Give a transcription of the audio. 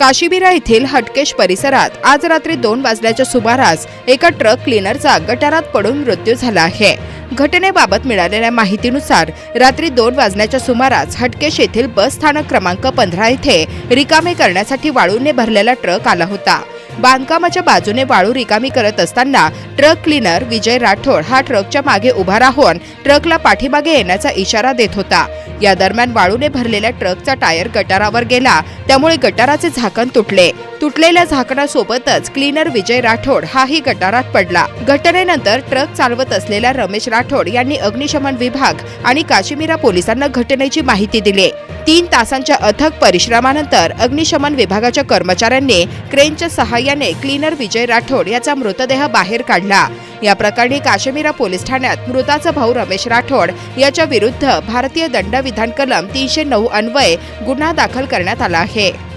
काशीबिरा येथील हटकेश परिसरात आज रात्री दोन वाजल्याच्या सुमारास एका ट्रक क्लीनरचा गटारात पडून मृत्यू झाला आहे. घटनेबाबत मिळालेल्या माहितीनुसार रात्री दोन वाजण्याच्या सुमारास हटकेश येथील बस स्थानक क्रमांक पंधरा येथे रिकामे करण्यासाठी वाळूने भरलेला ट्रक आला होता. बांधकामाच्या बाजूने वाळू रिकामी करत असताना ट्रक क्लीनर विजय राठोड हा ट्रकच्या मागे उभा राहून ट्रकला पाठीमागे येण्याचा इशारा देत होता. या दरम्यान वाळूने भरलेल्या ट्रकचा टायर गटारावर गेला. त्यामुळे गटाराचे झाकण तुटले. तुटलेल्या झाकणासोबतच क्लीनर विजय राठोड हाही गटारात पडला. घटनेनंतर ट्रक चालवत असलेल्या रमेश राठोड यांनी अग्निशमन विभाग आणि काश्मीरा पोलिसांना घटनेची माहिती दिली. तीन तासांच्या अथक परिश्रमानंतर अग्निशमन विभागाच्या कर्मचाऱ्यांनी क्रेनच्या सहाय्याने क्लीनर विजय राठोड याचा मृतदेह बाहेर काढला. या प्रकरणी काश्मीरा पोलीस ठाण्यात मृताचा भाऊ रमेश राठोड याच्या विरुद्ध भारतीय दंडविधान कलम तीनशे नऊ अन्वये गुन्हा दाखल करण्यात आला आहे.